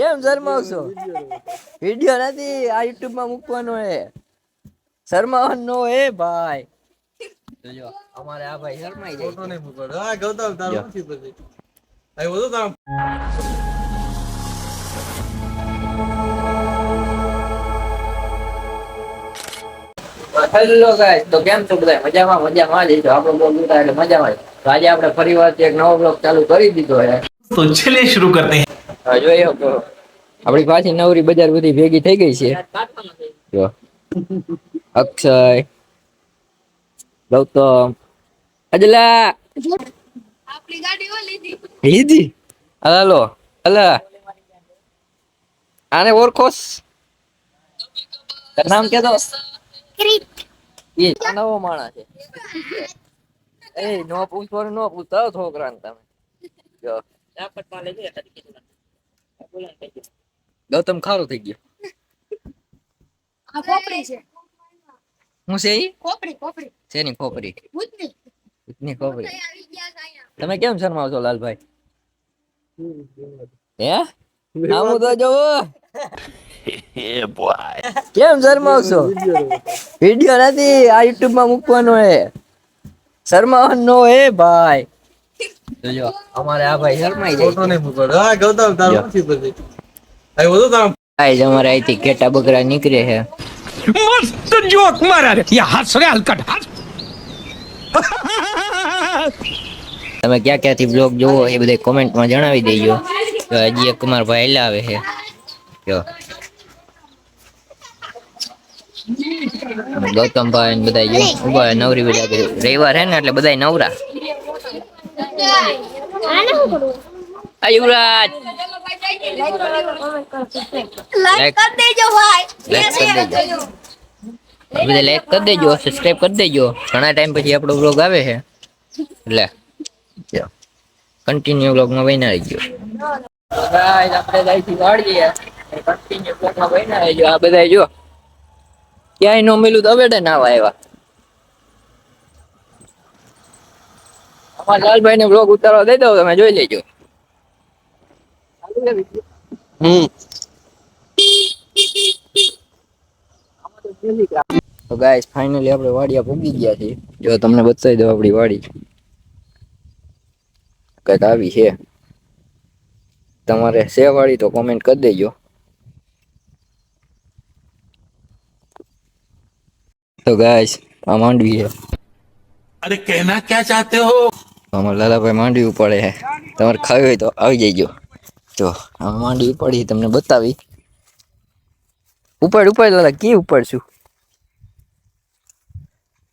કેમ શરમાવ છો વીડિયો નથી આ યુટ્યુબમાં મૂકવાનો હે. શરમાવાનો હે ભાઈ. જો અમારે આ ભાઈ શરમાઈ જાય ફોટો નહીં મૂકવાનો. હા ગૌતમ તારું નથી પછી. આઈ બોલો તારું? હેલો ગાઈસ તો કેમ છો બધા? મજામાં મજામાં. જ છો આપણો બ્લોગ ઉતાર એટલે મજામાં તો આજે આપણે ફરી વાર એક નવો બ્લોગ ચાલુ કરી દીધો છે તો ચલે શરૂ કરતે હવે આપણી પાછી નવરી બજાર બધી ભેગી થઈ ગઈ છે. જો. અક્ષય. ગૌતમ. અજલા. આપણી ગાડી ઓ લીધી લીધી? હાલો અલા. આને ઓળખોસ? નામ કે દો ક્રિક. એ નવો માણસ છે. એ નો પૂછવાનું નો પૂછતા છોકરાને તમે. જો. ગૌતમ ખારો થઈ ગયો. આ ખોપડી છે. હું છે ઈ? ખોપડી ખોપરી. ભૂતની ની આવી ગયા છે તમે કેમ શરમાવ છો લાલભાઈ? હે? નામું તો જોવો કેમ શરમાવ છો વિડિયો નથી આ યુટ્યુબમાં મૂકવાનો હે. શરમાવાનો હે ભાઈ. જોજો અમારે આ ભાઈ શરમાઈ જાય ફોટો નહીં પકડો હા ગૌતમ તારું નથી પછી આઈ વધુ તારું ગાઈઝ અમારે અહીંથી કેટા બકરા નીકળે છે. મસ્ત જોક મારા રે. યા હાથ હલકટ હાથ તમે ક્યાં ક્યાંથી બ્લોગ જોવો એ બધે કોમેન્ટમાં જણાવી દેજો. હજી એક કુમાર ભાઈ લાવે છે. જો. ગૌતમભાઈ બધા ઊભા નવરી બધા રવિવાર હે ને એટલે બધા નવરા. યુવરાજ. લાઈક કરી દેજો ભાઈ. લાઈક કરી દેજો. સબસ્ક્રાઇબ કરી દેજો ઘણા ટાઈમ પછી આપણો બ્લોગ આવે છે. એટલે જો. કન્ટિન્યુ બ્લોગમાં બન્યા ગયો ગાઈસ આપણે ગાઈથી વાળીએ. કન્ટિન્યુ બ્લોગમાં બન્યા ગયો આ બધા જો. ક્યાંય નો મિલું તો અવેડે ના આવ્યા. અમારા લાલભાઈ ને બ્લોગ ઉતારવા દઈ દઉં તમે જોઈ લેજો હમ તો ગાઈસ ફાઇનલી આપણે વાડિયા પૂગી ગયા છીએ જો તમને બતાવી દઉં આપણી વાડી કંઈક આવી છે તમારે સે વાડી તો કોમેન્ટ કરી દેજો તો ગાઈસ આ માંડવી છે અરે કહેના ક્યાં ચાહતે હો અમારા લાલાભાઈ માંડવી ઉપાડે તમારે ખાવી હોય તો આવી જઈજો જો, આ માંડવી ઉપાડી તમને બતાવી. ઉપાડ ઉપાડ લાલા, કે ઉપાડશું?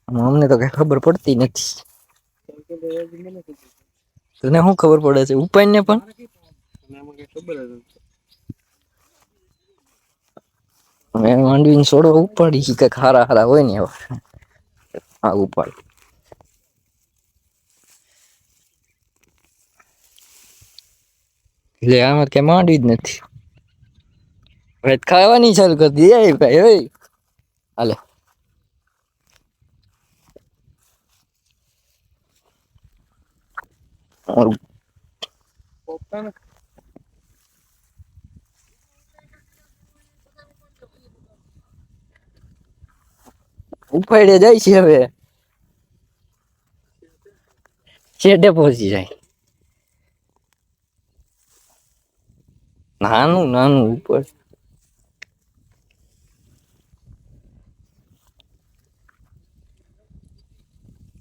અમને તો કઈ ખબર પડતી નથી. તને શું ખબર પડે છે? ઉપાડ ને પણ માંડવીને છોડવા ઉપાડી કંઈક હારા હારા હોય ને એવા. આ ઉપાડ. એટલે આમાં કે માંડવી જ નથી. ભાઈ ખાવાની ચાલુ કરી દીધી. એ ભાઈ ઓય. હાલે. ઉપાડે જાય છે હવે. છેડે પહોંચી જાય. નાનું નાનું ઉપર.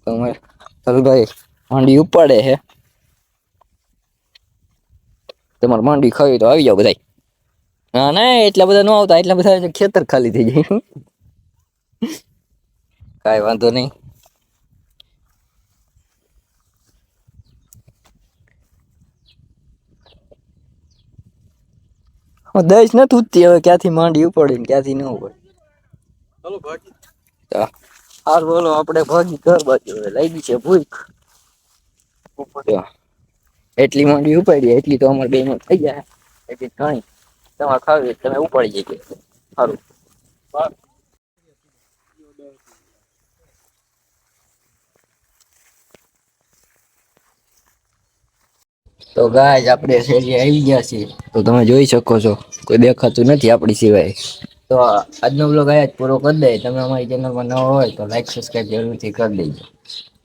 ભાઈ માંડી ઉપાડે છે તમારે માંડી ખાવી તો આવી જાવ બધા ના ના, એટલા બધા ન આવતા, એટલા બધા ખેતર ખાલી થઈ જાય. કાંઈ વાંધો નહીં. દસ નથી તૂટતી હવે ક્યાંથી માંડી ઉપાડી ને ક્યાંથી ન ઉપડી ચલો ભાગી. હાર બોલો આપણે ભાગી ઘર બાજુ હવે લાગી છે ભૂખ. એટલી માંડી ઉપાડી એટલી તો અમારે બે માં થઈ જાય. એટલી ઘણી તમારે ખાવી તમે ઉપાડી જઈએ સારું તો ગાય આપણે શેરી આવી ગયા છીએ. તો તમે જોઈ શકો છો, કોઈ દેખાતું નથી આપણી સિવાય. તો આજનો બ્લોગ આયા જ પૂરો કરી દે. તમે અમારી ચેનલમાં ન હોય તો લાઈક સબસ્ક્રાઈબ જરૂરથી કરી દેજો.